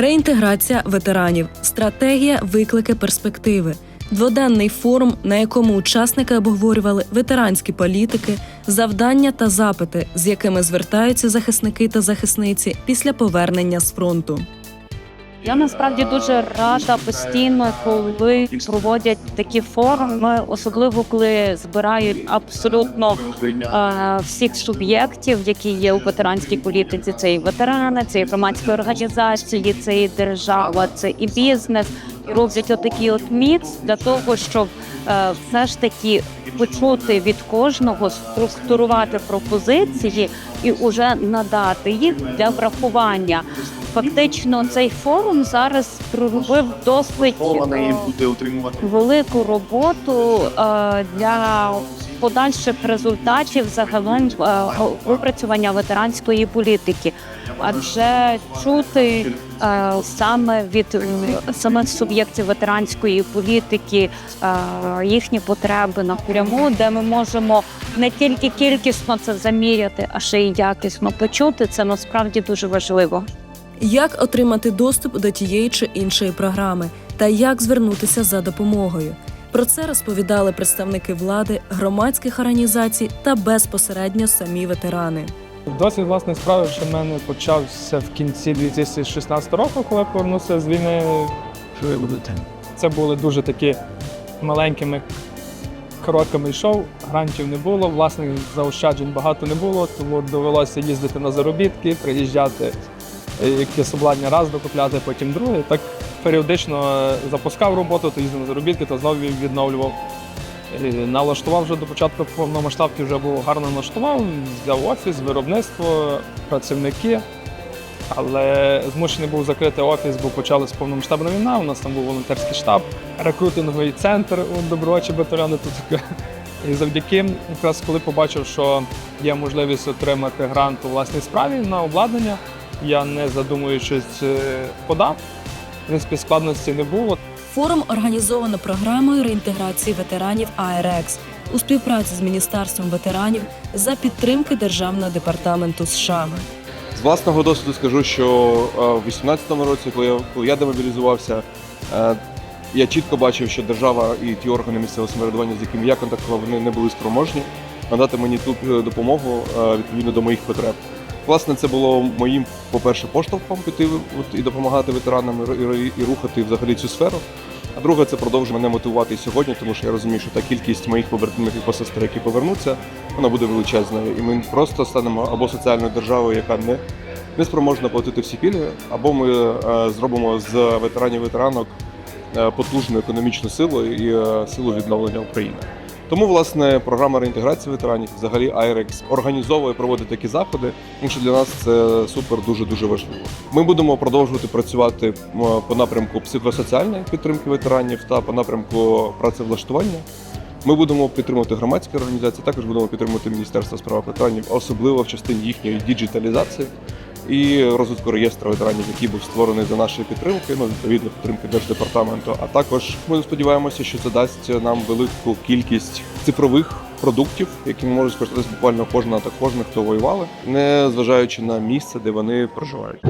Реінтеграція ветеранів, стратегія, виклики, перспективи. Дводенний форум, на якому учасники обговорювали ветеранські політики, завдання та запити, з якими звертаються захисники та захисниці після повернення з фронту. Я насправді дуже рада постійно, коли проводять такі форуми, особливо коли збирають абсолютно е, всіх суб'єктів, які є у ветеранській політиці. Це і ветерани, це і громадські організації, це і держава, це і бізнес. І роблять отакий от мікс для того, щоб е, все ж таки почути від кожного, структурувати пропозиції і уже надати їх для врахування. Фактично, цей форум зараз проробив досить е, велику роботу е, для подальших результатів загалом е, випрацювання ветеранської політики, адже чути е, саме від е, самих суб'єктів ветеранської політики е, їхні потреби напряму, де ми можемо не тільки кількісно це заміряти, а ще й якісно почути. Це насправді дуже важливо. Як отримати доступ до тієї чи іншої програми та як звернутися за допомогою. Про це розповідали представники влади, громадських організацій та безпосередньо самі ветерани. Досвід власної справи що в мене почався в кінці 2016 року, коли я повернувся з війни. Це були дуже такі маленькими кроками йшов, грантів не було, власних заощаджень багато не було, тому довелося їздити на заробітки, приїжджати, якесь обладнання раз докупляти, потім друге. Так періодично е, запускав роботу, то їздив на заробітки, то знову відновлював. Е, Налаштував вже до початку повномасштабки, вже був гарно налаштував, взяв офіс, виробництво, працівники. Але змушений був закрити офіс, бо почалась повномасштабна війна. У нас там був волонтерський штаб, рекрутинговий центр у добровольчі батальйони. Тут і завдяки, якраз коли побачив, що є можливість отримати грант у власній справі на обладнання, я не задумуючись е, подав. В принципі, складності не було. Форум організовано програмою реінтеграції ветеранів АРЕКС у співпраці з Міністерством ветеранів за підтримки Державного департаменту США. З власного досвіду скажу, що е, в 2018 році, коли я, коли я демобілізувався, е, я чітко бачив, що держава і ті органи місцевого самоврядування, з якими я контактував, вони не були спроможні надати мені ту допомогу відповідно до моїх потреб. Власне, це було моїм, по-перше, поштовхом піти і допомагати ветеранам і рухати взагалі цю сферу. А друге, це продовжує мене мотивувати і сьогодні, тому що я розумію, що та кількість моїх побратимів і посестер, які повернуться, вона буде величезною. І ми просто станемо або соціальною державою, яка не, не спроможна платити всі пільги, або ми е, зробимо з ветеранів ветеранок е, потужну економічну силу і е, силу відновлення України. Тому, власне, програма реінтеграції ветеранів, взагалі IREX, організовує проводить такі заходи, тому що для нас це супер дуже дуже важливо. Ми будемо продовжувати працювати по напрямку психосоціальної підтримки ветеранів та по напрямку працевлаштування. Ми будемо підтримувати громадські організації, також будемо підтримувати Міністерство справ ветеранів, особливо в частині їхньої діджиталізації і розвитку реєстру ветеранів, який був створений за нашої підтримки, ну відповідно підтримки держдепартаменту. А також ми сподіваємося, що це дасть нам велику кількість цифрових продуктів, які можуть скористатися буквально кожна та кожен, хто воювали, не зважаючи на місце, де вони проживають.